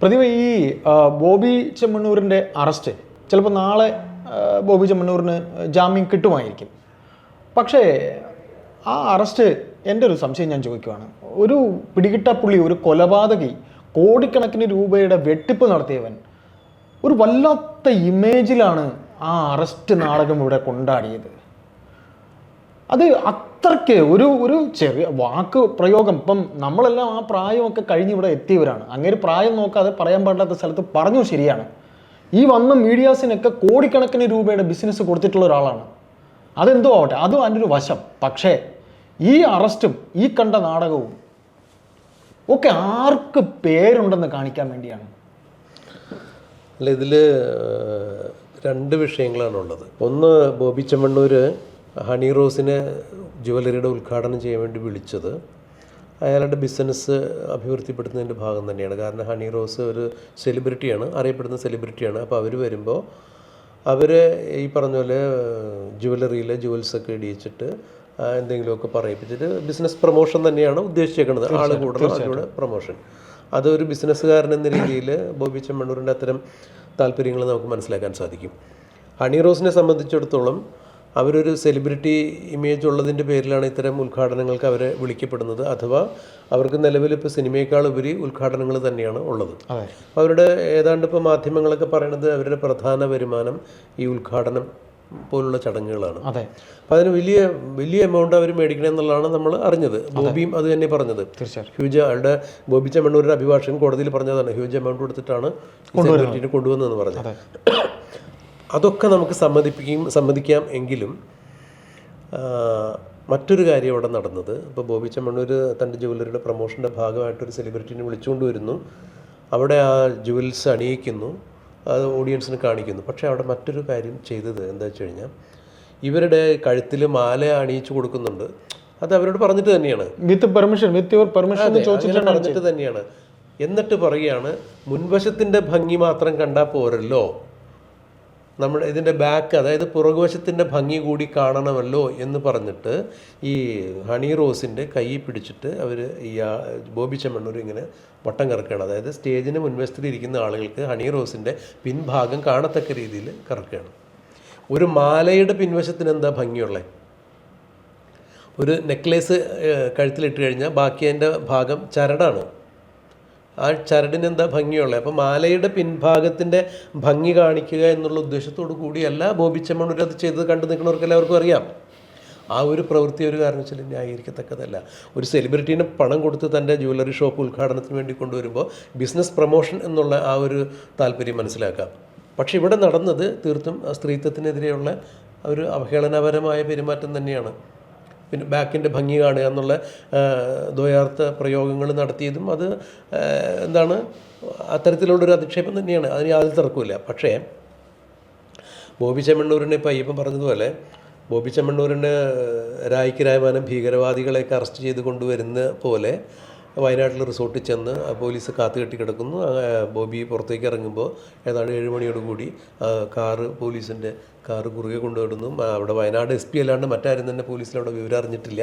പ്രതിഭ ഈ ബോബി ചെമ്മണ്ണൂരിന്റെ അറസ്റ്റ് ചിലപ്പോൾ നാളെ ബോബി ചെമ്മണ്ണൂരിന് ജാമ്യം കിട്ടുമായിരിക്കും. പക്ഷേ ആ അറസ്റ്റ് എന്റെ ഒരു സംശയം ഞാൻ ചോദിക്കുവാണ്. ഒരു പിടികിട്ടാപ്പുള്ളി ഒരു കൊലപാതകി കോടിക്കണക്കിന് രൂപയുടെ വെട്ടിപ്പ് നടത്തിയവൻ ഒരു വല്ലാത്ത ഇമേജിലാണ് ആ അറസ്റ്റ് നാടകം ഇവിടെ കൊണ്ടാടിയത്. അത് അത്രയ്ക്ക് ഒരു ഒരു ചെറിയ വാക്ക് പ്രയോഗം. ഇപ്പം നമ്മളെല്ലാം ആ പ്രായമൊക്കെ കഴിഞ്ഞ് ഇവിടെ എത്തിയവരാണ്. അങ്ങനെ പ്രായം നോക്കാതെ പറയാൻ പാടില്ലാത്ത സ്ഥലത്ത് പറഞ്ഞു ശരിയാണ്. ഈ വന്ന മീഡിയാസിനൊക്കെ കോടിക്കണക്കിന് രൂപയുടെ ബിസിനസ് കൊടുത്തിട്ടുള്ള ഒരാളാണ്. അതെന്തോ ആവട്ടെ അതും അതിന്റെ ഒരു വശം. പക്ഷേ ഈ അറസ്റ്റും ഈ കണ്ട നാടകവും ഒക്കെ ആർക്ക് പേരുണ്ടെന്ന് കാണിക്കാൻ വേണ്ടിയാണ്? അല്ല ഇതിൽ രണ്ട് വിഷയങ്ങളാണ് ഉള്ളത്. ഒന്ന് ബോബി ചെമ്മണ്ണൂർ ഹണി റോസിനെ ജുവലറിയുടെ ഉദ്ഘാടനം ചെയ്യാൻ വേണ്ടി വിളിച്ചത് അയാളുടെ ബിസിനസ് അഭിവൃദ്ധിപ്പെടുത്തുന്നതിന്റെ ഭാഗം തന്നെയാണ്. കാരണം ഹണി റോസ് ഒരു സെലിബ്രിറ്റിയാണ് അറിയപ്പെടുന്ന സെലിബ്രിറ്റിയാണ് അപ്പോൾ അവർ വരുമ്പോൾ അവർ ഈ പറഞ്ഞ പോലെ ജുവലറിയിൽ ജുവൽസൊക്കെ ഇടിയിച്ചിട്ട് എന്തെങ്കിലുമൊക്കെ പറയിപ്പിച്ചിട്ട് ബിസിനസ് പ്രൊമോഷൻ തന്നെയാണ് ഉദ്ദേശിച്ചേക്കുന്നത് ആൾ കൂടുതൽ അതിലൂടെ പ്രൊമോഷൻ അതൊരു ബിസിനസ്സുകാരൻ എന്ന രീതിയിൽ ബോബി ചെമ്മണ്ണൂരിന്റെ അത്തരം താല്പര്യങ്ങൾ നമുക്ക് മനസ്സിലാക്കാൻ സാധിക്കും. ഹണി റോസിനെ സംബന്ധിച്ചിടത്തോളം അവരൊരു സെലിബ്രിറ്റി ഇമേജ് ഉള്ളതിന്റെ പേരിലാണ് ഇത്തരം ഉദ്ഘാടനങ്ങൾക്ക് അവരെ വിളിക്കപ്പെടുന്നത്. അഥവാ അവർക്ക് നിലവിൽ ഇപ്പോൾ സിനിമയേക്കാൾ ഉപരി ഉദ്ഘാടനങ്ങൾ തന്നെയാണ് ഉള്ളത്. അവരുടെ ഏതാണ്ട് ഇപ്പോൾ മാധ്യമങ്ങളൊക്കെ പറയണത് അവരുടെ പ്രധാന വരുമാനം ഈ ഉദ്ഘാടനം പോലുള്ള ചടങ്ങുകളാണ്. അതെ. അപ്പം അതിന് വലിയ വലിയ എമൗണ്ട് അവർ മേടിക്കണം എന്നുള്ളതാണ് നമ്മൾ അറിഞ്ഞത്. ബോബിയും അത് തന്നെ പറഞ്ഞത്. ഹ്യൂജ് അയാളുടെ ബോബി ചെമ്മണ്ണൂരിന്റെ അഭിഭാഷകൻ കോടതിയിൽ പറഞ്ഞതാണ് ഹ്യൂജ് എമൗണ്ട് കൊടുത്തിട്ടാണ് കൊണ്ടുവന്നതെന്ന് പറഞ്ഞത്. അതൊക്കെ നമുക്ക് സമ്മതിപ്പിക്കും സമ്മതിക്കാം എങ്കിലും മറ്റൊരു കാര്യം അവിടെ നടന്നത്. ഇപ്പോൾ ബോബി ചെമ്മണ്ണൂർ തന്റെ ജുവലറിയുടെ പ്രൊമോഷന്റെ ഭാഗമായിട്ടൊരു സെലിബ്രിറ്റിനെ വിളിച്ചുകൊണ്ട് വരുന്നു. അവിടെ ആ ജുവൽസ് അണിയിക്കുന്നു. അത് ഓഡിയൻസിന് കാണിക്കുന്നു. പക്ഷേ അവിടെ മറ്റൊരു കാര്യം ചെയ്തത് എന്താ വെച്ച് കഴിഞ്ഞാൽ ഇവരുടെ കഴുത്തിൽ മാല അണിയിച്ചു കൊടുക്കുന്നുണ്ട്. അത് അവരോട് പറഞ്ഞിട്ട് തന്നെയാണ്. With permission with your permission പറഞ്ഞിട്ട് തന്നെയാണ്. എന്നിട്ട് പറയുകയാണ് മുൻവശത്തിന്റെ ഭംഗി മാത്രം കണ്ടാൽ പോരല്ലോ. നമ്മുടെ ഇതിന്റെ ബാക്ക് അതായത് പുറകുവശത്തിന്റെ ഭംഗി കൂടി കാണണമല്ലോ എന്ന് പറഞ്ഞിട്ട് ഈ ഹണി റോസിന്റെ കൈ പിടിച്ചിട്ട് അവർ ഈ ബോബി ചെമ്മണ്ണൂർ ഇങ്ങനെ വട്ടം കറക്കുകയാണ്. അതായത് സ്റ്റേജിന് മുൻവശത്തിൽ ഇരിക്കുന്ന ആളുകൾക്ക് ഹണി റോസിന്റെ പിൻഭാഗം കാണത്തക്ക രീതിയിൽ കറക്കുകയാണ്. ഒരു മാലയുടെ പിൻവശത്തിന് എന്താ ഭംഗിയുള്ളത് ഒരു നെക്ലേസ് കഴുത്തിലിട്ട് കഴിഞ്ഞാൽ ബാക്കി അതിന്റെ ഭാഗം ചരടാണ്. ആ ചരടിന് എന്താ ഭംഗിയുള്ളത്? അപ്പം മാലയുടെ പിൻഭാഗത്തിന്റെ ഭംഗി കാണിക്കുക എന്നുള്ള ഉദ്ദേശത്തോടു കൂടിയല്ല ബോബി അത് ചെയ്തത് കണ്ടു നിൽക്കുന്നവർക്ക് എല്ലാവർക്കും അറിയാം. ആ ഒരു പ്രവൃത്തി ഒരു കാരണവശാൽ ന്യായീകരിക്കത്തക്കതല്ല. ഒരു സെലിബ്രിറ്റീനെ പണം കൊടുത്ത് തന്റെ ജ്വല്ലറി ഷോപ്പ് ഉദ്ഘാടനത്തിന് വേണ്ടി കൊണ്ടുവരുമ്പോൾ ബിസിനസ് പ്രൊമോഷൻ എന്നുള്ള ആ ഒരു താല്പര്യം മനസ്സിലാക്കാം. പക്ഷേ ഇവിടെ നടന്നത് തീർത്തും സ്ത്രീത്വത്തിനെതിരെയുള്ള ഒരു അവഹേളനപരമായ പെരുമാറ്റം തന്നെയാണ്. പിന്നെ ബാക്കിന്റെ ഭംഗി കാണുക എന്നുള്ള ദ്വയാർത്ഥ പ്രയോഗങ്ങൾ നടത്തിയതും അത് എന്താണ് അത്തരത്തിലുള്ളൊരു അധിക്ഷേപം തന്നെയാണ്. അതിന് യാതൊരു തർക്കമില്ല പക്ഷേ ബോബി ചെമ്മണ്ണൂരിനെ ഇപ്പോൾ അയ്യപ്പം പറഞ്ഞതുപോലെ ബോബി ചെമ്മണ്ണൂരിന് രായ്ക്ക് രായമാനം ഭീകരവാദികളെയൊക്കെ അറസ്റ്റ് ചെയ്ത് കൊണ്ടുവരുന്ന പോലെ വയനാട്ടിൽ റിസോർട്ടിൽ ചെന്ന് പോലീസ് കാത്തു കെട്ടി കിടക്കുന്നു. ബോബി പുറത്തേക്ക് ഇറങ്ങുമ്പോൾ ഏതാണ്ട് ഏഴ് മണിയോട് കൂടി കാറ് പോലീസിന്റെ കാറ് കുറുകെ കൊണ്ടുവിടുന്നു അവിടെ വയനാട് എസ് പി അല്ലാണ്ട് മറ്റാരും തന്നെ പോലീസിൽ അവിടെ വിവരം അറിഞ്ഞിട്ടില്ല.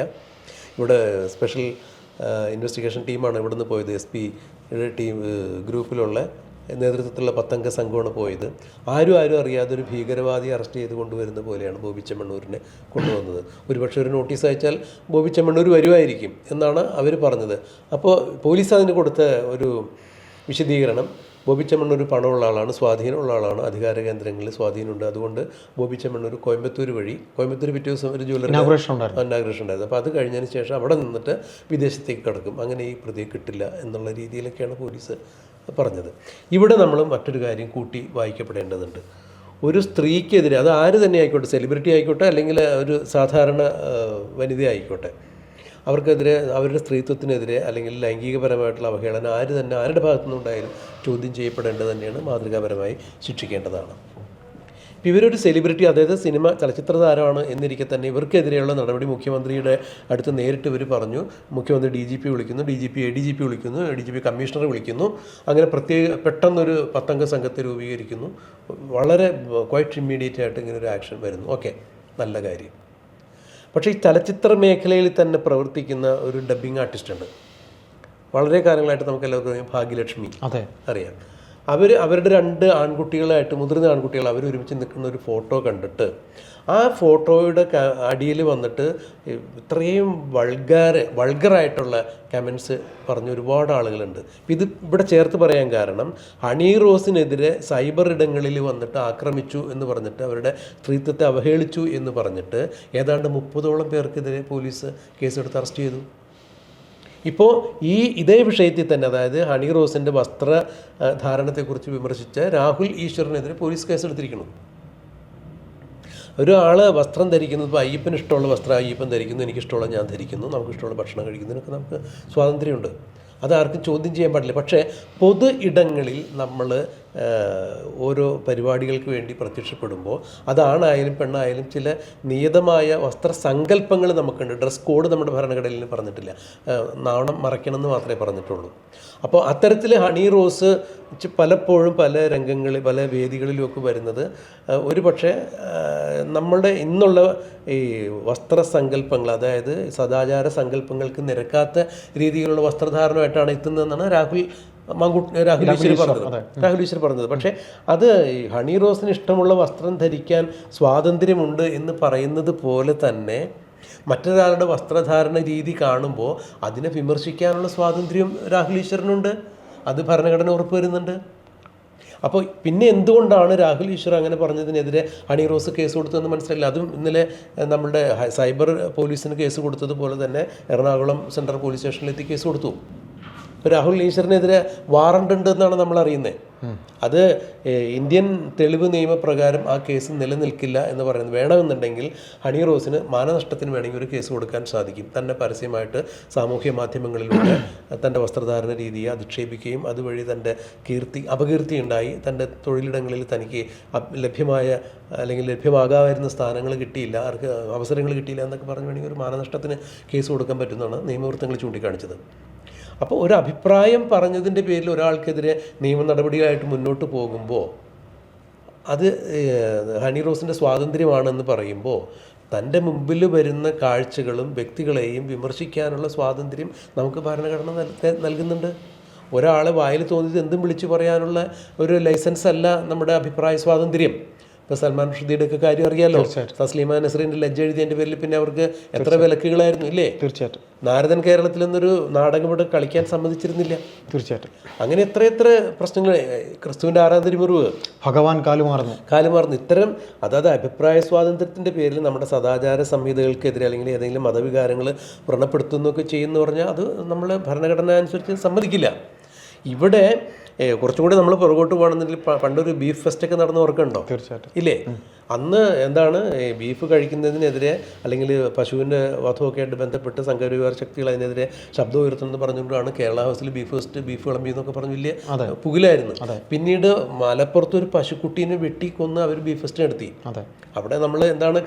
ഇവിടെ സ്പെഷ്യൽ ഇൻവെസ്റ്റിഗേഷൻ ടീമാണ് ഇവിടുന്ന് പോയത്. എസ് പി ടീം ഗ്രൂപ്പിലുള്ള നേതൃത്വത്തിലുള്ള പത്തംഗ സംഘമാണ് പോയത്. ആരും ആരും അറിയാതെ ഒരു ഭീകരവാദി അറസ്റ്റ് ചെയ്ത് കൊണ്ടുവരുന്ന പോലെയാണ് ബോബി ചെമ്മണ്ണൂരിനെ കൊണ്ടുവന്നത്. ഒരുപക്ഷെ ഒരു നോട്ടീസ് അയച്ചാൽ ബോബി ചെമ്മണ്ണൂർ വരുമായിരിക്കും എന്നാണ് അവർ പറഞ്ഞത്. അപ്പോൾ പോലീസ് അതിന് കൊടുത്ത ഒരു വിശദീകരണം ബോബി ചെമ്മണ്ണൂർ പണമുള്ള ആളാണ് സ്വാധീനമുള്ള ആളാണ് അധികാര കേന്ദ്രങ്ങളിൽ സ്വാധീനമുണ്ട്. അതുകൊണ്ട് ബോബി ചെമ്മണ്ണൂർ കോയമ്പത്തൂർ വഴി കോയമ്പത്തൂർ പിറ്റേ ദിവസം ഒരു ജ്വല്ലറി അന്നാഗ്രേഷൻ ഉണ്ടായിരുന്നു. അപ്പോൾ അത് കഴിഞ്ഞതിന് ശേഷം അവിടെ നിന്നിട്ട് വിദേശത്തേക്ക് കിടക്കും. അങ്ങനെ ഈ പ്രതിയെ കിട്ടില്ല എന്നുള്ള രീതിയിലൊക്കെയാണ് പോലീസ് പറഞ്ഞത്. ഇവിടെ നമ്മൾ മറ്റൊരു കാര്യം കൂട്ടി വായിക്കപ്പെടേണ്ടതുണ്ട്. ഒരു സ്ത്രീക്കെതിരെ അത് ആര് തന്നെ ആയിക്കോട്ടെ സെലിബ്രിറ്റി ആയിക്കോട്ടെ അല്ലെങ്കിൽ ഒരു സാധാരണ വനിത ആയിക്കോട്ടെ അവർക്കെതിരെ അവരുടെ സ്ത്രീത്വത്തിനെതിരെ അല്ലെങ്കിൽ ലൈംഗികപരമായിട്ടുള്ള അവഹേളനം ആര് തന്നെ ആരുടെ ഭാഗത്തുനിന്നുണ്ടായാലും ചോദ്യം ചെയ്യപ്പെടേണ്ടത് തന്നെയാണ് മാതൃകാപരമായി ശിക്ഷിക്കേണ്ടതാണ്. ഇവരൊരു സെലിബ്രിറ്റി അതായത് സിനിമ ചലച്ചിത്ര താരമാണ് എന്നിരിക്കെ തന്നെ ഇവർക്കെതിരെയുള്ള നടപടി മുഖ്യമന്ത്രിയുടെ അടുത്ത് നേരിട്ട് ഇവർ പറഞ്ഞു. മുഖ്യമന്ത്രി ഡി ജി പി വിളിക്കുന്നു D G P A D G P വിളിക്കുന്നു എ ഡി ജി പി കമ്മീഷണറെ വിളിക്കുന്നു. അങ്ങനെ പ്രത്യേക പെട്ടെന്നൊരു പത്തംഗ സംഘത്തെ രൂപീകരിക്കുന്നു. വളരെ ക്വൈറ്റ് ഇമ്മീഡിയറ്റ് ആയിട്ട് ഇങ്ങനെ ഒരു ആക്ഷൻ വരുന്നു. ഓക്കെ നല്ല കാര്യം. പക്ഷേ ഈ ചലച്ചിത്ര മേഖലയിൽ തന്നെ പ്രവർത്തിക്കുന്ന ഒരു ഡബ്ബിംഗ് ആർട്ടിസ്റ്റ് ഉണ്ട്. വളരെ കാലങ്ങളായിട്ട് നമുക്ക് എല്ലാവർക്കും ഭാഗ്യലക്ഷ്മി. അതെ. അറിയാം. അവർ അവരുടെ രണ്ട് ആൺകുട്ടികളായിട്ട് മുതിർന്ന ആൺകുട്ടികൾ അവർ ഒരുമിച്ച് നിൽക്കുന്ന ഒരു ഫോട്ടോ കണ്ടിട്ട് ആ ഫോട്ടോയുടെ അടിയിൽ വന്നിട്ട് ഇത്രയും വൾഗാർ വൾഗറായിട്ടുള്ള കമൻസ് പറഞ്ഞ ഒരുപാട് ആളുകളുണ്ട്. ഇത് ഇവിടെ ചേർത്ത് പറയാൻ കാരണം ഹണി റോസിനെതിരെ സൈബർ ഇടങ്ങളിൽ വന്നിട്ട് ആക്രമിച്ചു എന്ന് പറഞ്ഞിട്ട് അവരുടെ സ്ത്രീത്വത്തെ അവഹേളിച്ചു എന്ന് പറഞ്ഞിട്ട് ഏതാണ്ട് മുപ്പതോളം പേർക്കെതിരെ പോലീസ് കേസെടുത്ത് അറസ്റ്റ് ചെയ്തു. ഇപ്പോൾ ഈ ഇതേ വിഷയത്തിൽ തന്നെ അതായത് ഹണി റോസിന്റെ വസ്ത്ര ധാരണത്തെക്കുറിച്ച് വിമർശിച്ച രാഹുൽ ഈശ്വറിനെതിരെ പോലീസ് കേസ് എടുത്തിരിക്കണം ഒരാൾ വസ്ത്രം ധരിക്കുന്നത് ഇപ്പോൾ അയ്യപ്പന് ഇഷ്ടമുള്ള വസ്ത്രം അയ്യപ്പൻ ധരിക്കുന്നു എനിക്കിഷ്ടമുള്ള ഞാൻ ധരിക്കുന്നു നമുക്ക് ഇഷ്ടമുള്ള ഭക്ഷണം കഴിക്കുന്നതിനൊക്കെ നമുക്ക് സ്വാതന്ത്ര്യമുണ്ട്. അത് ആർക്കും ചോദ്യം ചെയ്യാൻ പാടില്ല. പക്ഷേ പൊതു ഇടങ്ങളിൽ നമ്മൾ ഓരോ പരിപാടികൾക്ക് വേണ്ടി പ്രത്യക്ഷപ്പെടുമ്പോൾ അതാണായാലും പെണ്ണായാലും ചില നിയതമായ വസ്ത്രസങ്കല്പങ്ങൾ നമുക്കുണ്ട്. ഡ്രസ് കോഡ് നമ്മുടെ ഭരണഘടനയിൽ പറഞ്ഞിട്ടില്ല. നാണം മറയ്ക്കണം എന്ന് മാത്രമേ പറഞ്ഞിട്ടുള്ളൂ. അപ്പോൾ അത്തരത്തിൽ ഹണി റോസ് പലപ്പോഴും പല രംഗങ്ങളിൽ പല വേദികളിലുമൊക്കെ വരുന്നത് ഒരു പക്ഷേ നമ്മളുടെ ഇന്നുള്ള ഈ വസ്ത്രസങ്കല്പങ്ങൾ അതായത് സദാചാര സങ്കല്പങ്ങൾക്ക് നിരക്കാത്ത രീതിയിലുള്ള വസ്ത്രധാരണമായിട്ടാണ് എത്തുന്നതെന്നാണ് രാഹുൽ മങ്കുട്ട് രാഹുൽ പറഞ്ഞത്. രാഹുൽ പറഞ്ഞത്. പക്ഷേ അത് ഹണി റോസിന് ഇഷ്ടമുള്ള വസ്ത്രം ധരിക്കാൻ സ്വാതന്ത്ര്യമുണ്ട് എന്ന് പറയുന്നത് പോലെ തന്നെ മറ്റൊരാളുടെ വസ്ത്രധാരണ രീതി കാണുമ്പോൾ അതിനെ വിമർശിക്കാനുള്ള സ്വാതന്ത്ര്യം രാഹുൽ ഈശ്വരനുണ്ട്. അത് ഭരണഘടന ഉറപ്പ് വരുന്നുണ്ട്. അപ്പോൾ പിന്നെ എന്തുകൊണ്ടാണ് രാഹുൽ ഈശ്വർ അങ്ങനെ പറഞ്ഞതിനെതിരെ ഹണി റോസ് കേസ് കൊടുത്തതെന്ന് മനസ്സിലായില്ല? അതും ഇന്നലെ നമ്മുടെ സൈബർ പോലീസിന് കേസ് കൊടുത്തതുപോലെ തന്നെ എറണാകുളം സെൻട്രൽ പോലീസ് സ്റ്റേഷനിലെത്തി കേസ് കൊടുത്തു. ഇപ്പോൾ രാഹുൽ ഈശ്വറിനെതിരെ വാറണ്ട് ഉണ്ട് എന്നാണ് നമ്മൾ അറിയുന്നത് അത് ഇന്ത്യൻ തെളിവ് നിയമപ്രകാരം ആ കേസ് നിലനിൽക്കില്ല എന്ന് പറയുന്നത് വേണമെന്നുണ്ടെങ്കിൽ ഹണി റോസിന് മാനനഷ്ടത്തിന് വേണമെങ്കിൽ ഒരു കേസ് കൊടുക്കാൻ സാധിക്കും. തന്നെ പരസ്യമായിട്ട് സാമൂഹ്യ മാധ്യമങ്ങളിലൂടെ തന്റെ വസ്ത്രധാരണ രീതിയെ അധിക്ഷേപിക്കുകയും അതുവഴി തന്റെ കീർത്തി അപകീർത്തി ഉണ്ടായി. തന്റെ തൊഴിലിടങ്ങളിൽ തനിക്ക് ലഭ്യമായ അല്ലെങ്കിൽ ലഭ്യമാകാമായിരുന്ന സ്ഥാനങ്ങൾ കിട്ടിയില്ല. അവസരങ്ങൾ കിട്ടിയില്ല എന്നൊക്കെ പറഞ്ഞു വേണമെങ്കിൽ ഒരു മാനനഷ്ടത്തിന് കേസ് കൊടുക്കാൻ പറ്റുന്നതാണ് നിയമവൃത്തങ്ങൾ ചൂണ്ടിക്കാണിച്ചത്. അപ്പോൾ ഒരു അഭിപ്രായം പറഞ്ഞതിന്റെ പേരിൽ ഒരാൾക്കെതിരെ നിയമ നടപടികളായിട്ട് മുന്നോട്ട് പോകുമ്പോൾ അത് ഹണി റോസിന്റെ സ്വാതന്ത്ര്യമാണെന്ന് പറയുമ്പോൾ തന്റെ മുമ്പിൽ വരുന്ന കാഴ്ചകളും വ്യക്തികളെയും വിമർശിക്കാനുള്ള സ്വാതന്ത്ര്യം നമുക്ക് ഭരണഘടന നൽ- നൽകുന്നുണ്ട്. ഒരാളെ വായിൽ തോന്നിയത് എന്തും വിളിച്ചു പറയാനുള്ള ഒരു ലൈസൻസ് അല്ല നമ്മുടെ അഭിപ്രായ സ്വാതന്ത്ര്യം. ഇപ്പോൾ സൽമാൻ റുഷ്ദിയുടെ ഒക്കെ കാര്യം അറിയാലോ? തസ്ലീമ നസറിന്റെ ലജ്ജ എഴുതിയതിന്റെ പേരിൽ പിന്നെ അവർക്ക് എത്ര വിലക്കുകളായിരുന്നു ഇല്ലേ? തീർച്ചയായിട്ടും. നാരദൻ കേരളത്തിൽ നിന്നൊരു നാടകം ഇവിടെ കളിക്കാൻ സമ്മതിച്ചിരുന്നില്ല. തീർച്ചയായിട്ടും. അങ്ങനെ എത്ര എത്ര പ്രശ്നങ്ങൾ ക്രിസ്തുവിന്റെ ആരാധന മുറിവ് ഭഗവാൻ കാലുമാറുന്നു. കാലുമാർന്ന് ഇത്തരം അതായത് അഭിപ്രായ സ്വാതന്ത്ര്യത്തിന്റെ പേരിൽ നമ്മുടെ സദാചാര സംഹിതകൾക്കെതിരെ അല്ലെങ്കിൽ ഏതെങ്കിലും മതവികാരങ്ങൾ വ്രണപ്പെടുത്തുന്നൊക്കെ ചെയ്യുന്നു പറഞ്ഞാൽ അത് നമ്മൾ ഭരണഘടന അനുസരിച്ച് സമ്മതിക്കില്ല. ഇവിടെ ഏ, കുറച്ചും കൂടി നമ്മൾ പുറകോട്ട് പോകണമെന്നുണ്ടെങ്കിൽ പണ്ടൊരു ബീഫ് ഫെസ്റ്റ് ഒക്കെ നടന്ന് ഓർക്കുണ്ടോ തീർച്ചയായിട്ടും. ഇല്ലേ? അന്ന് എന്താണ് ബീഫ് കഴിക്കുന്നതിനെതിരെ അല്ലെങ്കിൽ പശുവിന്റെ വധമൊക്കെ ആയിട്ട് ബന്ധപ്പെട്ട് സംഘപരിവാര ശക്തികൾ അതിനെതിരെ ശബ്ദം ഉയർത്തുന്നത് പറഞ്ഞുകൊണ്ടാണ് കേരള ഹൗസിൽ ബീഫ് ഫെസ്റ്റ് ബീഫ് വിളമ്പി എന്നൊക്കെ പറഞ്ഞ് വലിയ പുകിലായിരുന്നു. പിന്നീട് മലപ്പുറത്ത് ഒരു പശുക്കുട്ടീനെ വെട്ടി കൊന്ന് അവർ ബീഫ് ഫെസ്റ്റ് നടത്തി. അവിടെ നമ്മൾ എന്താണ്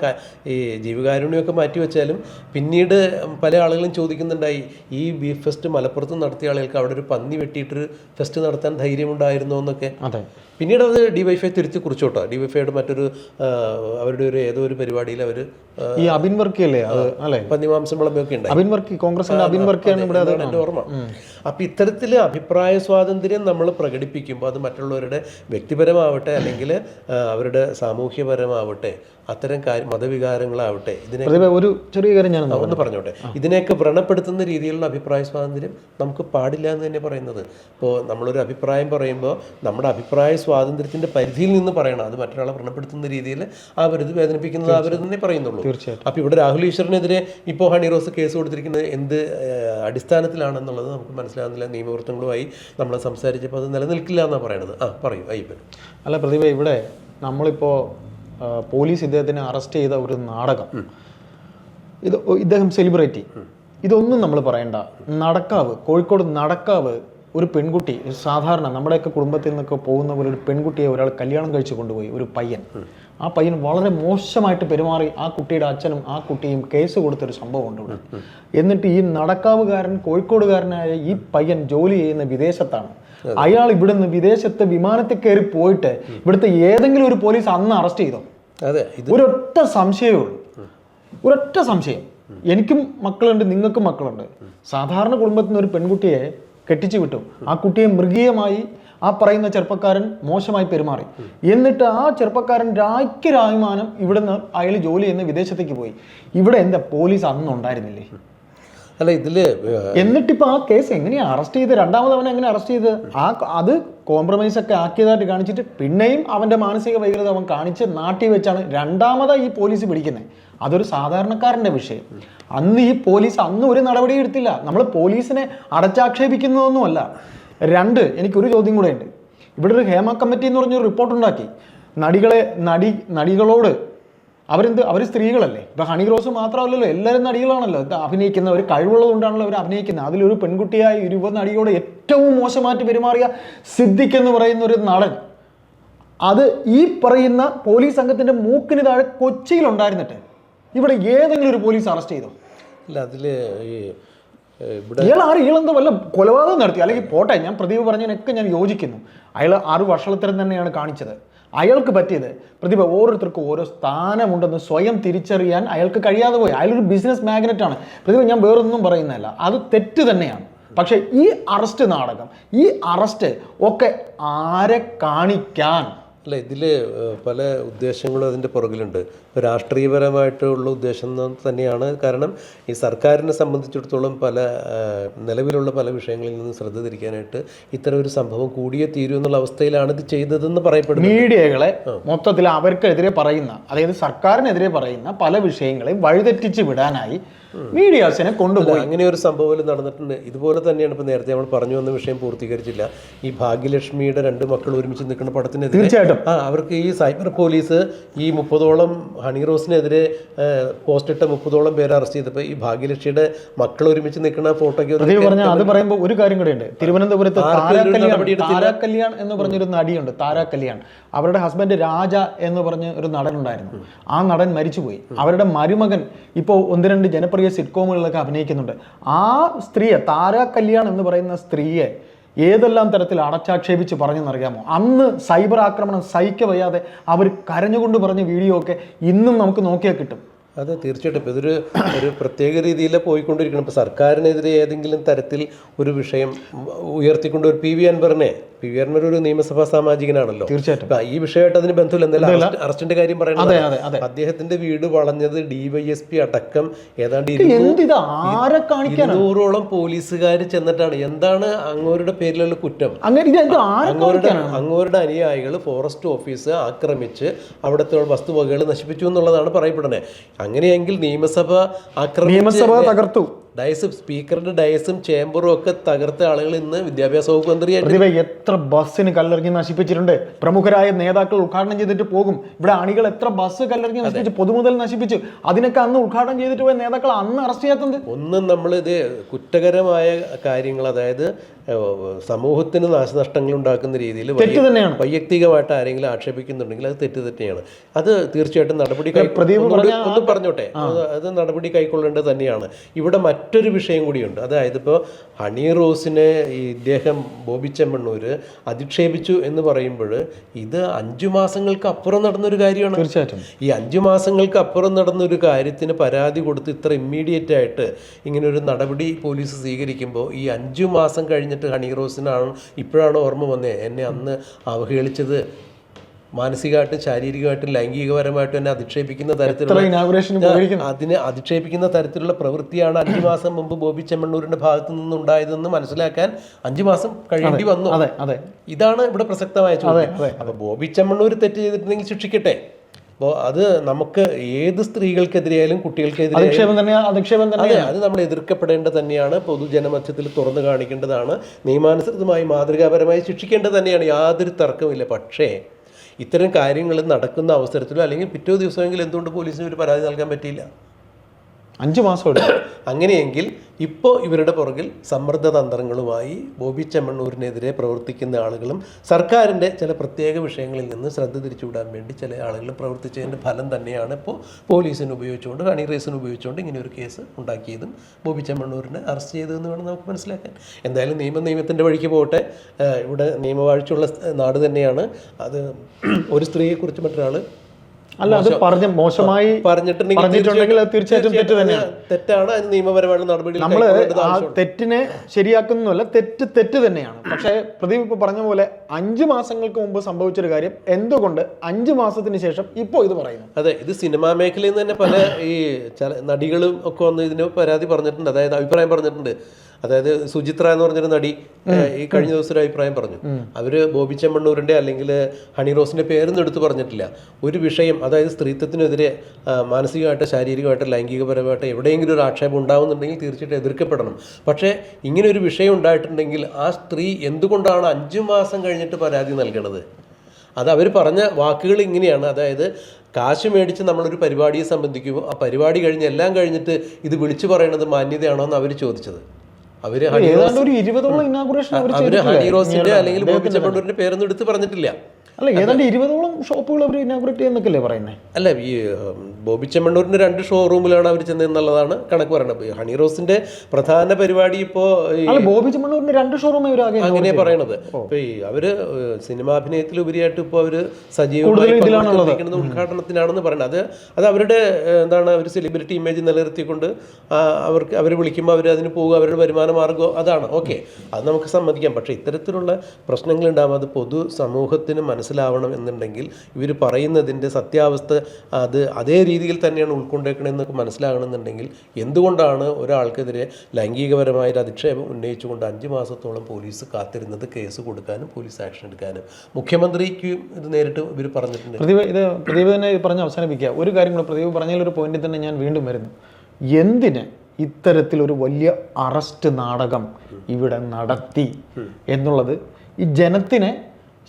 ഈ ജീവകാരുണ്യമൊക്കെ മാറ്റി വെച്ചാലും പിന്നീട് പല ആളുകളും ചോദിക്കുന്നുണ്ടായി ഈ ബീഫ് ഫെസ്റ്റ് മലപ്പുറത്ത് നടത്തിയ ആളുകൾക്ക് അവിടെ ഒരു പന്നി വെട്ടിയിട്ടൊരു ഫെസ്റ്റ് നടത്താൻ ധൈര്യമുണ്ടായിരുന്നോ എന്നൊക്കെ പിന്നീട് അത് ഡിവൈഫൈ തിരിച്ച് കുറിച്ചോട്ടോ. ഡിവൈഫൈയുടെ മറ്റൊരു അവരുടെ ഒരു ഏതോ ഒരു പരിപാടിയിൽ അവർ ഈ അബിൻ വർക്കി അല്ലേ അത് അല്ലേ? പന്നിമാംസം വിളമ്പൊക്കെ ഉണ്ടായി. അബിൻ വർക്കി കോൺഗ്രസിന്റെ അബിൻ വർക്കിയാണ് ഇവിടെ അത് എന്റെ ഓർമ്മ? അപ്പം ഇത്തരത്തിൽ അഭിപ്രായ സ്വാതന്ത്ര്യം നമ്മൾ പ്രകടിപ്പിക്കുമ്പോൾ അത് മറ്റുള്ളവരുടെ വ്യക്തിപരമാവട്ടെ അല്ലെങ്കിൽ അവരുടെ സാമൂഹ്യപരമാവട്ടെ അത്തരം കാര്യം മതവികാരങ്ങളാവട്ടെ ഇതിനെ ഒരു ചെറിയ കാര്യം ഞാൻ ഒന്ന് പറഞ്ഞോട്ടെ? ഇതിനെയൊക്കെ വ്രണപ്പെടുത്തുന്ന രീതിയിലുള്ള അഭിപ്രായ സ്വാതന്ത്ര്യം നമുക്ക് പാടില്ല എന്ന് തന്നെ പറയുന്നത്. ഇപ്പോൾ നമ്മളൊരു അഭിപ്രായം പറയുമ്പോൾ നമ്മുടെ അഭിപ്രായ സ്വാതന്ത്ര്യത്തിന്റെ പരിധിയിൽ നിന്ന് പറയണം. അത് മറ്റൊരാളെ വ്രണപ്പെടുത്തുന്ന രീതിയിൽ ആവരുത് വേദനിപ്പിക്കുന്നത് ആവരുത് തന്നെ പറയുന്നുള്ളൂ. തീർച്ചയായിട്ടും. അപ്പോൾ ഇവിടെ രാഹുൽ ഈശ്വറിനെതിരെ ഇപ്പോൾ ഹണി റോസ് കേസ് കൊടുത്തിരിക്കുന്നത് എന്ത് അടിസ്ഥാനത്തിലാണെന്നുള്ളത് നമുക്ക് മനസ്സിലാകുന്നില്ല. നിയമവൃത്തങ്ങളുമായി നമ്മൾ സംസാരിച്ചപ്പോൾ അത് നിലനിൽക്കില്ല എന്നാണ് പറയണത്. ആ പറയൂ അയ്യപ്പൻ. അല്ല പ്രതിഭ ഇവിടെ നമ്മളിപ്പോൾ പോലീസ് ഇദ്ദേഹത്തിനെ അറസ്റ്റ് ചെയ്ത ഒരു നാടകം. ഇത് ഇദ്ദേഹം സെലിബ്രിറ്റി. ഇതൊന്നും നമ്മൾ പറയണ്ട. നടക്കാവ് കോഴിക്കോട് നടക്കാവ് ഒരു പെൺകുട്ടി ഒരു സാധാരണ നമ്മുടെയൊക്കെ കുടുംബത്തിൽ നിന്നൊക്കെ പോകുന്ന പോലെ ഒരു പെൺകുട്ടിയെ ഒരാൾ കല്യാണം കഴിച്ചു കൊണ്ടുപോയി ഒരു പയ്യൻ. ആ പയ്യൻ വളരെ മോശമായിട്ട് പെരുമാറി ആ കുട്ടിയുടെ അച്ഛനും ആ കുട്ടിയും കേസ് കൊടുത്തൊരു സംഭവമുണ്ട് ഇവിടെ. എന്നിട്ട് ഈ നടക്കാവുകാരൻ കോഴിക്കോടുകാരനായ ഈ പയ്യൻ ജോലി ചെയ്യുന്ന വിദേശത്താണ്. അയാൾ ഇവിടുന്ന് വിദേശത്തെ വിമാനത്തിൽ കയറി പോയിട്ട് ഇവിടുത്തെ ഏതെങ്കിലും ഒരു പോലീസ് അന്ന് അറസ്റ്റ് ചെയ്തോ? അതെ ഒരൊറ്റ സംശയമേ ഉള്ളൂ. ഒരൊറ്റ സംശയം. എനിക്കും മക്കളുണ്ട് നിങ്ങൾക്കും മക്കളുണ്ട്. സാധാരണ കുടുംബത്തിൽ നിന്ന് ഒരു പെൺകുട്ടിയെ കെട്ടിച്ചു വിട്ടു. ആ കുട്ടിയെ മൃഗീയമായി ആ പറയുന്ന ചെറുപ്പക്കാരൻ മോശമായി പെരുമാറി. എന്നിട്ട് ആ ചെറുപ്പക്കാരൻ രാജ്യരാഭിമാനം ഇവിടുന്ന് അയാൾ ജോലി ചെയ്യുന്ന വിദേശത്തേക്ക് പോയി. ഇവിടെ എന്താ പോലീസ് അന്ന് ഉണ്ടായിരുന്നില്ലേ? അല്ല ഇതിൽ എന്നിട്ടിപ്പോ ആ കേസ് എങ്ങനെയാ? അറസ്റ്റ് ചെയ്ത് രണ്ടാമത് അവനെ എങ്ങനെ അറസ്റ്റ് ചെയ്ത്? ആ അത് കോംപ്രമൈസ് ഒക്കെ ആക്കിയതായിട്ട് കാണിച്ചിട്ട് പിന്നെയും അവന്റെ മാനസിക വൈകൃത അവൻ കാണിച്ച് നാട്ടി വെച്ചാണ് രണ്ടാമതായി ഈ പോലീസ് പിടിക്കുന്നത് അതൊരു സാധാരണക്കാരന്റെ വിഷയം. അന്ന് ഈ പോലീസ് അന്ന് ഒരു നടപടി എടുത്തില്ല. നമ്മൾ പോലീസിനെ അടച്ചാക്ഷേപിക്കുന്നതൊന്നുമല്ല. രണ്ട് എനിക്കൊരു ചോദ്യം കൂടെ ഉണ്ട്. ഇവിടെ ഒരു ഹേമ കമ്മിറ്റി എന്ന് പറഞ്ഞൊരു റിപ്പോർട്ട് ഉണ്ടാക്കി. നടികളെ നടി നടികളോട് അവരെന്ത്? അവർ സ്ത്രീകളല്ലേ. ഇപ്പൊ ഹണി റോസ് മാത്രമല്ലല്ലോ എല്ലാവരും നടികളാണല്ലോ. ഇത് അഭിനയിക്കുന്ന ഒരു കഴിവുള്ളത് കൊണ്ടാണല്ലോ അവർ അഭിനയിക്കുന്നത്. അതിലൊരു പെൺകുട്ടിയായ യുവ നടിയോട് ഏറ്റവും മോശമായിട്ട് പെരുമാറിയ സിദ്ദിഖ് എന്ന് പറയുന്ന ഒരു നടൻ അത് ഈ പറയുന്ന പോലീസ് സംഘത്തിന്റെ മൂക്കിന് താഴെ കൊച്ചിയിലുണ്ടായിരുന്നിട്ട് ഇവിടെ ഏതെങ്കിലും ഒരു പോലീസ് അറസ്റ്റ് ചെയ്തോ? അല്ല അതിൽ ഈ ഇയാൾ ആര്? ഇയാളെന്തോ വല്ല കൊലപാതകം നടത്തി. അല്ലെങ്കിൽ പോട്ടെ ഞാൻ പ്രദീപ് പറഞ്ഞതിനൊക്കെ ഞാൻ യോജിക്കുന്നു. അയാൾ ആറ് വർഷത്തരം തന്നെയാണ് കാണിച്ചത്. അയാൾക്ക് പറ്റിയത്. പ്രതിഭ ഓരോരുത്തർക്കും ഓരോ സ്ഥാനമുണ്ടെന്ന് സ്വയം തിരിച്ചറിയാൻ അയാൾക്ക് കഴിയാതെ പോയി. അയാളൊരു ബിസിനസ് മാഗ്നറ്റ് ആണ്. പ്രതിഭ ഞാൻ വേറൊന്നും പറയുന്നതല്ല. അത് തെറ്റ് തന്നെയാണ്. പക്ഷേ ഈ അറസ്റ്റ് നാടകം ഈ അറസ്റ്റ് ഒക്കെ ആരെ കാണിക്കാൻ അല്ല ഇതിൽ പല ഉദ്ദേശങ്ങളും അതിന്റെ പുറകിലുണ്ട്. ഇപ്പോൾ രാഷ്ട്രീയപരമായിട്ടുള്ള ഉദ്ദേശം തന്നെയാണ്. കാരണം ഈ സർക്കാരിനെ സംബന്ധിച്ചിടത്തോളം പല നിലവിലുള്ള പല വിഷയങ്ങളിൽ നിന്ന് ശ്രദ്ധ തിരിക്കാനായിട്ട് ഇത്തരം ഒരു സംഭവം കൂടിയേ തീരൂ എന്നുള്ള അവസ്ഥയിലാണ് ഇത് ചെയ്തതെന്ന് പറയപ്പെടുന്നു മീഡിയകളെ മൊത്തത്തിൽ അവർക്കെതിരെ പറയുന്ന അതായത് സർക്കാരിനെതിരെ പറയുന്ന പല വിഷയങ്ങളെയും വഴിതെറ്റിച്ച് വിടാനായി മീഡിയാസിനെ കൊണ്ടുപോയി. അങ്ങനെ ഒരു സംഭവം നടന്നിട്ടുണ്ട്. ഇതുപോലെ തന്നെയാണ് ഇപ്പോൾ നേരത്തെ നമ്മൾ പറഞ്ഞു വന്ന വിഷയം പൂർത്തീകരിച്ചില്ല. ഈ ഭാഗ്യലക്ഷ്മിയുടെ രണ്ട് മക്കൾ ഒരുമിച്ച് നിൽക്കുന്ന പടത്തിനെതിരെ തീർച്ചയായിട്ടും. ആ അവർക്ക് ഈ സൈബർ പോലീസ് ഈ മുപ്പതോളം ഹണി റോസിനെതിരെ പോസ്റ്റ് ഇട്ട മുപ്പതോളം പേരെ അറസ്റ്റ് ചെയ്തപ്പോൾ ഈ ഭാഗ്യലക്ഷ്മിയുടെ മക്കൾ ഒരുമിച്ച് നിൽക്കുന്ന ഫോട്ടോയ്ക്ക് അത് പറയുമ്പോൾ ഒരു കാര്യം കൂടെ ഉണ്ട്. തിരുവനന്തപുരത്ത് താരാ കല്യാൺ എന്ന് പറഞ്ഞൊരു നടിയുണ്ട് താരാ കല്യാൺ അവരുടെ ഹസ്ബൻഡ് രാജ എന്ന് പറഞ്ഞ ഒരു നടൻ ഉണ്ടായിരുന്നു ആ നടൻ മരിച്ചുപോയി. അവരുടെ മരുമകൻ ഇപ്പോൾ ഒന്ന് രണ്ട് ജനപ്രിയ സിറ്റ്കോമുകളിലൊക്കെ അഭിനയിക്കുന്നുണ്ട്. ആ സ്ത്രീയെ താര കല്യാൺ എന്ന് പറയുന്ന സ്ത്രീയെ ഏതെല്ലാം തരത്തിൽ അടച്ചാക്ഷേപിച്ച് പറഞ്ഞെന്നറിയാമോ? അന്ന് സൈബർ ആക്രമണം സഹിക്ക വയ്യാതെ അവർ കരഞ്ഞുകൊണ്ട് പറഞ്ഞ വീഡിയോ ഒക്കെ ഇന്നും നമുക്ക് നോക്കിയാൽ കിട്ടും. അതെ തീർച്ചയായിട്ടും. ഇപ്പം ഇതൊരു ഒരു പ്രത്യേക രീതിയിൽ പോയിക്കൊണ്ടിരിക്കണം. ഇപ്പോൾ സർക്കാരിനെതിരെ ഏതെങ്കിലും തരത്തിൽ ഒരു വിഷയം ഉയർത്തിക്കൊണ്ട് ഒരു പി വി അൻവറിനെ പി വി അൻവർ ഒരു നിയമസഭാ സാമാജികനാണല്ലോ. തീർച്ചയായിട്ടും. ഈ വിഷയമായിട്ട് അതിന് ബന്ധമില്ല. എന്തായാലും അറസ്റ്റ്- അറസ്റ്റിന്റെ കാര്യം പറയുന്നത് അദ്ദേഹത്തിന്റെ വീട് വളഞ്ഞത് ഡിവൈഎസ്പി അടക്കം ഏതാണ്ട് ഇരുന്നൂറോളം പോലീസുകാർ ചെന്നിട്ടാണ്. എന്താണ് അങ്ങോരുടെ പേരിലുള്ള കുറ്റം? അങ്ങോരുടെ അങ്ങോരുടെ അനുയായികൾ ഫോറസ്റ്റ് ഓഫീസ് ആക്രമിച്ച് അവിടുത്തെ വസ്തുവകകൾ നശിപ്പിച്ചു എന്നുള്ളതാണ് പറയപ്പെടുന്നത്. അങ്ങനെയെങ്കിൽ നിയമസഭ ആക്രമിച്ച് നിയമസഭ തകർത്തു. ഡയസ് സ്പീക്കറിന്റെ ഡയസും ചേംബറും ഒക്കെ തകർത്ത ആളുകൾ ഇന്ന് വിദ്യാഭ്യാസ വകുപ്പ് മന്ത്രിയായിട്ട് എത്ര ബസ്സിന് കല്ലെറിഞ്ഞ് നശിപ്പിച്ചിട്ടുണ്ട്? പ്രമുഖരായ നേതാക്കൾ ഉദ്ഘാടനം ചെയ്തിട്ട് പോകും. ഇവിടെ അണികൾ എത്ര ബസ് കല്ലെറിഞ്ഞ് നശിപ്പിച്ചു പൊതുമുതൽ നശിപ്പിച്ചു അതിനൊക്കെ അന്ന് ഉദ്ഘാടനം ചെയ്തിട്ട് പോയ നേതാക്കൾ അന്ന് അറസ്റ്റ് ചെയ്യാത്തത്? ഒന്നും നമ്മൾ ഇത് കുറ്റകരമായ കാര്യങ്ങൾ അതായത് സമൂഹത്തിന് നാശനഷ്ടങ്ങൾ ഉണ്ടാക്കുന്ന രീതിയിൽ തെറ്റ് തന്നെയാണ്. വൈയക്തികമായിട്ട് ആരെങ്കിലും ആക്ഷേപിക്കുന്നുണ്ടെങ്കിൽ അത് തെറ്റ് തന്നെയാണ്. അത് തീർച്ചയായിട്ടും നടപടി കൈ- ഒന്ന് പറഞ്ഞോട്ടെ? അത് നടപടി കൈക്കൊള്ളേണ്ടത് തന്നെയാണ്. ഇവിടെ മറ്റൊരു വിഷയം കൂടിയുണ്ട്. അതായത് ഇപ്പോൾ ഹണി റോസിനെ ഈ ഇദ്ദേഹം ബോബി ചെമ്മണ്ണൂർ അധിക്ഷേപിച്ചു എന്ന് പറയുമ്പോൾ ഇത് അഞ്ചു മാസങ്ങൾക്ക് അപ്പുറം നടന്നൊരു കാര്യമാണ്. തീർച്ചയായിട്ടും. ഈ അഞ്ചു മാസങ്ങൾക്ക് അപ്പുറം നടന്നൊരു കാര്യത്തിന് പരാതി കൊടുത്ത് ഇത്ര ഇമ്മീഡിയറ്റ് ആയിട്ട് ഇങ്ങനെ ഒരു നടപടി പോലീസ് സ്വീകരിക്കുമ്പോൾ ഈ അഞ്ചു മാസം കഴിഞ്ഞിട്ട് ഹണി റോസിനാണ് ഇപ്പോഴാണ് ഓർമ്മ വന്നത് എന്നെ അന്ന് അവഹേളിച്ചത് മാനസികമായിട്ടും ശാരീരികമായിട്ടും ലൈംഗികപരമായിട്ടും എന്നെ അധിക്ഷേപിക്കുന്ന തരത്തിലുള്ള അതിനെ അധിക്ഷേപിക്കുന്ന തരത്തിലുള്ള പ്രവൃത്തിയാണ് അഞ്ചു മാസം മുമ്പ് ബോബി ചെമ്മണ്ണൂരിന്റെ ഭാഗത്തു നിന്നുണ്ടായതെന്ന് മനസ്സിലാക്കാൻ അഞ്ചു മാസം കഴിയേണ്ടി വന്നു. ഇതാണ് ഇവിടെ പ്രസക്തമായ ചോദ്യം. അപ്പൊ ബോബി ചെമ്മണ്ണൂർ തെറ്റ് ചെയ്തിട്ടുണ്ടെങ്കിൽ ശിക്ഷിക്കട്ടെ. അപ്പോൾ അത് നമുക്ക് ഏത് സ്ത്രീകൾക്കെതിരെയായാലും കുട്ടികൾക്കെതിരെയായാലും അതെ അത് നമ്മൾ എതിർക്കപ്പെടേണ്ടത് തന്നെയാണ്. പൊതുജനമധ്യത്തിൽ തുറന്നു കാണിക്കേണ്ടതാണ്. നിയമാനുസൃതമായി മാതൃകാപരമായി ശിക്ഷിക്കേണ്ടത് തന്നെയാണ്. യാതൊരു തർക്കമില്ല പക്ഷേ ഇത്തരം കാര്യങ്ങൾ നടക്കുന്ന അവസരത്തിലോ അല്ലെങ്കിൽ പിറ്റേ ദിവസമെങ്കിലും എന്തുകൊണ്ട് പോലീസിന് ഒരു പരാതി നൽകാൻ പറ്റിയില്ല? അഞ്ചു മാസം എടുക്കും അങ്ങനെയെങ്കിൽ ഇപ്പോൾ ഇവരുടെ പുറകിൽ സമ്മർദ്ദ തന്ത്രങ്ങളുമായി ബോബി ചെമ്മണ്ണൂരിനെതിരെ പ്രവർത്തിക്കുന്ന ആളുകളും സർക്കാരിന്റെ ചില പ്രത്യേക വിഷയങ്ങളിൽ നിന്ന് ശ്രദ്ധ തിരിച്ചുവിടാൻ വേണ്ടി ചില ആളുകളും പ്രവർത്തിച്ചതിന്റെ ഫലം തന്നെയാണ് ഇപ്പോൾ പോലീസിന് ഉപയോഗിച്ചുകൊണ്ട് ഹണി റേസിന് ഉപയോഗിച്ചുകൊണ്ട് ഇങ്ങനെ ഒരു കേസ് ഉണ്ടാക്കിയതും ബോബി ചെമ്മണ്ണൂരിനെ അറസ്റ്റ് ചെയ്തതെന്ന് വേണം നമുക്ക് മനസ്സിലാക്കാൻ. എന്തായാലും നിയമ നിയമത്തിന്റെ വഴിക്ക് പോകട്ടെ. ഇവിടെ നിയമവാഴ്ചയുള്ള നാട് തന്നെയാണ്. അത് ഒരു സ്ത്രീയെക്കുറിച്ച് മറ്റൊരാൾ അല്ല അത് പറഞ്ഞ മോശമായി പറഞ്ഞിട്ടുണ്ടെങ്കിൽ അത് തീർച്ചയായിട്ടും തെറ്റ് തന്നെയാണ് തെറ്റാണ് അതിന് നിയമപരമായിട്ട് നടപടി നമ്മൾ ആ തെറ്റിനെ ശരിയാക്കുന്നതല്ല തെറ്റ് തെറ്റ് തന്നെയാണ്. പക്ഷെ പ്രദീപ് ഇപ്പൊ പറഞ്ഞ പോലെ അഞ്ച് മാസങ്ങൾക്ക് മുമ്പ് സംഭവിച്ചൊരു കാര്യം എന്തുകൊണ്ട് അഞ്ച് മാസത്തിന് ശേഷം ഇപ്പോൾ ഇത് പറയുന്നു? അതെ ഇത് സിനിമാ മേഖലയിൽ നിന്ന് തന്നെ പല ഈ നടികളും ഒക്കെ വന്ന് ഇതിന് പരാതി പറഞ്ഞിട്ടുണ്ട്. അതായത് അഭിപ്രായം പറഞ്ഞിട്ടുണ്ട്. അതായത് സുചിത്ര എന്ന് പറഞ്ഞൊരു നടി ഈ കഴിഞ്ഞ ദിവസം ഒരു അഭിപ്രായം പറഞ്ഞു. അവർ ബോബി ചെമ്മണ്ണൂരിന്റെ അല്ലെങ്കിൽ ഹണി റോസിന്റെ പേരൊന്നും എടുത്തു പറഞ്ഞിട്ടില്ല. ഒരു വിഷയം അതായത് സ്ത്രീത്വത്തിനെതിരെ മാനസികമായിട്ട് ശാരീരികമായിട്ട് ലൈംഗികപരമായിട്ട് എവിടെയെങ്കിലും ഒരു ആക്ഷേപം ഉണ്ടാവുന്നുണ്ടെങ്കിൽ തീർച്ചയായിട്ടും എതിർക്കപ്പെടണം. പക്ഷേ ഇങ്ങനെ ഒരു വിഷയം ഉണ്ടായിട്ടുണ്ടെങ്കിൽ ആ സ്ത്രീ എന്തുകൊണ്ടാണ് അഞ്ചു മാസം കഴിഞ്ഞിട്ട് പരാതി നൽകണത്? അത് അവർ പറഞ്ഞ വാക്കുകൾ ഇങ്ങനെയാണ്. അതായത് കാശ് മേടിച്ച് നമ്മളൊരു പരിപാടിയെ സംബന്ധിക്കുമ്പോൾ ആ പരിപാടി കഴിഞ്ഞ് എല്ലാം കഴിഞ്ഞിട്ട് ഇത് വിളിച്ചു പറയണത് മാന്യതയാണോ എന്ന് അവർ ചോദിച്ചത്. അവർ ഹണി റോസിന്റെ അല്ലെങ്കിൽ ബോബി ചെമ്മണ്ണൂരിന്റെ പേരൊന്നും എടുത്ത് പറഞ്ഞിട്ടില്ല. അല്ല ഏതാണ്ട് ഇരുപതോളം ഷോപ്പുകൾ അവർ ഇനാഗുറേറ്റ് ചെയ്യുന്നൊക്കെയല്ലേ പറയുന്നത് അല്ല ഈ ബോബി ചെമ്മണ്ണൂരിന്റെ രണ്ട് ഷോറൂമിലാണ് അവർ ചെന്നതെന്നുള്ളതാണ് കണക്ക് പറയുന്നത് ഹണി റോസിന്റെ പ്രധാന പരിപാടി ഇപ്പോൾ ബോബി ചെമ്മണ്ണൂരിന്റെ രണ്ട് ഷോറൂം ഇവർ അങ്ങനെ പറയണത്. ഇപ്പോൾ ഈ അവർ സിനിമാഭിനയത്തിലുപരിയായിട്ട് ഇപ്പോൾ അവർ സജീവമായി ഉദ്ഘാടനത്തിനാണെന്ന് പറയുന്നത് അത് അത് അവരുടെ എന്താണ് ഒരു സെലിബ്രിറ്റി ഇമേജ് നിലനിർത്തിക്കൊണ്ട് അവർക്ക് അവർ വിളിക്കുമ്പോൾ അവർ അതിന് പോകുക അവരുടെ വരുമാന മാർഗം അതാണ്. ഓക്കെ. അത് നമുക്ക് സമ്മതിക്കാം. പക്ഷേ ഇത്തരത്തിലുള്ള പ്രശ്നങ്ങൾ ഉണ്ടാകും അത് പൊതു സമൂഹത്തിന് മനസ്സിലാവണം എന്നുണ്ടെങ്കിൽ ഇവർ പറയുന്നതിന്റെ സത്യാവസ്ഥ അത് അതേ രീതിയിൽ തന്നെയാണ് ഉൾക്കൊണ്ടേക്കണമെന്നൊക്കെ മനസ്സിലാകണമെന്നുണ്ടെങ്കിൽ എന്തുകൊണ്ടാണ് ഒരാൾക്കെതിരെ ലൈംഗികപരമായ ഒരു അധിക്ഷേപം ഉന്നയിച്ചുകൊണ്ട് അഞ്ച് മാസത്തോളം പോലീസ് കാത്തിരുന്നത് കേസ് കൊടുക്കാനും പോലീസ് ആക്ഷൻ എടുക്കാനും? മുഖ്യമന്ത്രിക്ക് ഇത് നേരിട്ട് ഇവർ പറഞ്ഞിട്ടുണ്ട്. പ്രദീപ് ഇത് പ്രദീപ് തന്നെ ഇത് പറഞ്ഞ് അവസാനിപ്പിക്കുക. ഒരു കാര്യം കൂടെ പ്രദീപ് പറഞ്ഞതിലൊരു പോയിന്റിൽ തന്നെ ഞാൻ വീണ്ടും വരുന്നു. എന്തിന് ഇത്തരത്തിലൊരു വലിയ അറസ്റ്റ് നാടകം ഇവിടെ നടത്തി എന്നുള്ളത് ഈ ജനത്തിനെ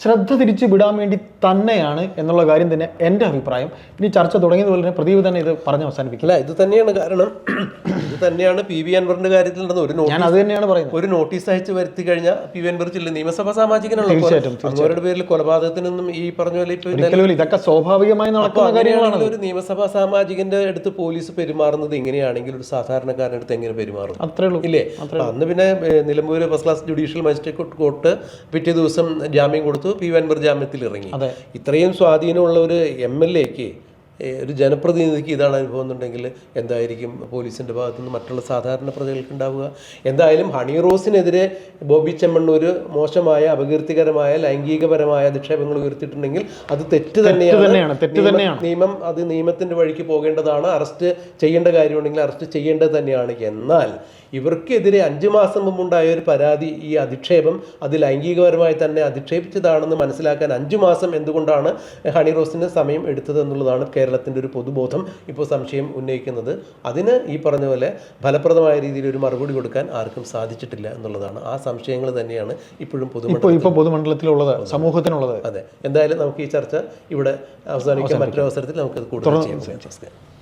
ശ്രദ്ധ തിരിച്ചു വിടാൻ വേണ്ടി തന്നെയാണ് എന്നുള്ള കാര്യം തന്നെ എന്റെ അഭിപ്രായം. ഇനി ചർച്ച തുടങ്ങിയതുപോലെ തന്നെ പ്രദീപ് തന്നെ ഇത് പറഞ്ഞ് അവസാനിപ്പിക്കില്ല ഇത് തന്നെയാണ് കാരണം. ഇത് തന്നെയാണ് പി വി അൻവറിന്റെ കാര്യത്തിൽ നടന്ന ഒരു ഞാൻ അത് തന്നെയാണ് പറയുന്നത്. ഒരു നോട്ടീസ് അയച്ച് വരുത്തി കഴിഞ്ഞാൽ പി വി അൻവർ ജില്ല നിയമസഭാ സാമാജികനുള്ള അവരുടെ പേരിൽ കൊലപാതകത്തിനൊന്നും ഈ പറഞ്ഞ പോലെ ഇപ്പൊ ഇതൊക്കെ സ്വാഭാവികമായി നടക്കുന്ന കാര്യങ്ങളാണ് ഒരു നിയമസഭാ സാമാജികന്റെ അടുത്ത് പോലീസ് പെരുമാറുന്നത് ഇങ്ങനെയാണെങ്കിൽ ഒരു സാധാരണക്കാരന്റെ അടുത്ത് എങ്ങനെ പെരുമാറും? അത്രേ ഉള്ളൂ. ഇല്ലേ? അന്ന് പിന്നെ Nilambur first class judicial magistrate court പിറ്റേ ദിവസം ജാമ്യം കൊടുത്തു. പി വി അൻവർ ജാമ്യത്തിൽ ഇറങ്ങി. ഇത്രയും സ്വാധീനമുള്ള ഒരു എം എൽ എക്ക് ഒരു ജനപ്രതിനിധിക്ക് ഇതാണ് അനുഭവം എന്നുണ്ടെങ്കിൽ എന്തായിരിക്കും പോലീസിന്റെ ഭാഗത്തുനിന്ന് മറ്റുള്ള സാധാരണ പ്രജകൾക്ക് ഉണ്ടാവുക? എന്തായാലും ഹണി റോസിനെതിരെ ബോബി ചെമ്മണ്ണൂർ മോശമായ അപകീർത്തികരമായ ലൈംഗികപരമായ അധിക്ഷേപങ്ങൾ ഉയർത്തിയിട്ടുണ്ടെങ്കിൽ അത് തെറ്റ് തന്നെയാണ്, തെറ്റ് തന്നെയാണ്. നിയമം അത് നിയമത്തിന്റെ വഴിക്ക് പോകേണ്ടതാണ്. അറസ്റ്റ് ചെയ്യേണ്ട കാര്യമുണ്ടെങ്കിൽ അറസ്റ്റ് ചെയ്യേണ്ടത് തന്നെയാണ്. എന്നാൽ ഇവർക്കെതിരെ അഞ്ച് മാസം മുമ്പുണ്ടായ ഒരു പരാതി ഈ അധിക്ഷേപം അത് ലൈംഗികപരമായി തന്നെ അധിക്ഷേപിച്ചതാണെന്ന് മനസ്സിലാക്കാൻ അഞ്ച് മാസം എന്തുകൊണ്ടാണ് ഹണി റോസിന് സമയം എടുത്തത് എന്നുള്ളതാണ് കേരളത്തിന്റെ ഒരു പൊതുബോധം ഇപ്പോൾ സംശയം ഉന്നയിക്കുന്നത്. അതിന് ഈ പറഞ്ഞ പോലെ ഫലപ്രദമായ രീതിയിൽ ഒരു മറുപടി കൊടുക്കാൻ ആർക്കും സാധിച്ചിട്ടില്ല എന്നുള്ളതാണ്. ആ സംശയങ്ങൾ തന്നെയാണ് ഇപ്പോഴും പൊതുമണ്ഡലം ഇപ്പോൾ പൊതുമണ്ഡലത്തിലുള്ളത് സമൂഹത്തിനുള്ളത്. അതെ. എന്തായാലും നമുക്ക് ഈ ചർച്ച ഇവിടെ അവസാനിക്കാൻ മറ്റൊരു അവസരത്തിൽ നമുക്കത് കൂടുതൽ ചെയ്യാം.